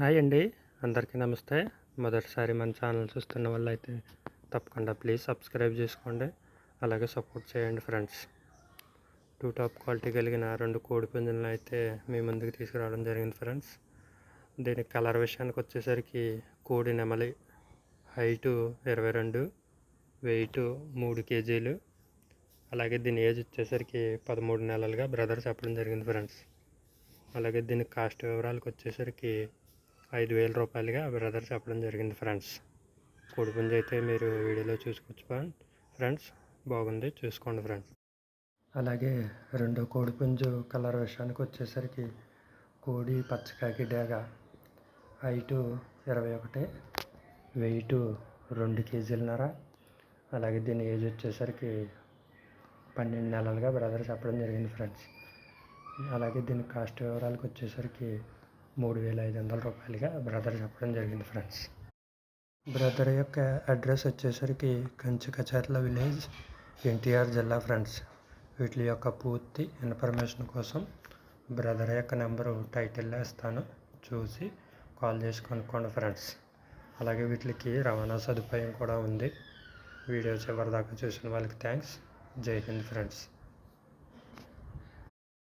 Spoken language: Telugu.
హాయ్ అండి. అందరికీ నమస్తే. మొదటిసారి మన ఛానల్ చూస్తున్న వాళ్ళు అయితే తప్పకుండా ప్లీజ్ సబ్స్క్రైబ్ చేసుకోండి. అలాగే సపోర్ట్ చేయండి ఫ్రెండ్స్. టూ టాప్ క్వాలిటీ కలిగిన రెండు కోడి పుంజులను అయితే మీ ముందుకు తీసుకురావడం జరిగింది ఫ్రెండ్స్. దీని కలర్ విషయానికి వచ్చేసరికి కోడి నెమలి హైటు ఇరవై రెండు వెయిట్ మూడు కేజీలు. అలాగే దీని ఏజ్ వచ్చేసరికి పదమూడు నెలలుగా బ్రదర్ చెప్పడం జరిగింది ఫ్రెండ్స్. అలాగే దీని కాస్ట్ వివరాలకు వచ్చేసరికి ఐదు వేల రూపాయలుగా బ్రదర్ చెప్పడం జరిగింది ఫ్రెండ్స్. కోడిపుంజి అయితే మీరు వీడియోలో చూసుకోవచ్చు ఫ్రెండ్స్. బాగుంది చూసుకోండి ఫ్రెండ్స్. అలాగే రెండో కోడిపుంజు కలర్ విషయానికి వచ్చేసరికి కోడి పచ్చకాకి డేగ. హైటు ఇరవై ఒకటి వెయిట్ రెండు కేజీలన్నర. అలాగే దీని ఏజ్ వచ్చేసరికి పన్నెండు నెలలుగా బ్రదర్ చెప్పడం జరిగింది ఫ్రెండ్స్. అలాగే దీని కాస్ట్ వివరాలకు వచ్చేసరికి మూడు వేల ఐదు వందల రూపాయలుగా బ్రదర్ చెప్పడం జరిగింది ఫ్రెండ్స్. బ్రదర్ యొక్క అడ్రస్ వచ్చేసరికి కంచి కచర్ల విలేజ్ ఎన్టీఆర్ జిల్లా ఫ్రెండ్స్. వీటి యొక్క పూర్తి ఇన్ఫర్మేషన్ కోసం బ్రదర్ యొక్క నెంబరు టైటిల్లో ఇస్తాను చూసి కాల్ చేసి కనుక్కోండి ఫ్రెండ్స్. అలాగే వీటికి రవాణా సదుపాయం కూడా ఉంది. వీడియో చివరిదాకా చూసిన వాళ్ళకి థ్యాంక్స్. జై హింద్ ఫ్రెండ్స్.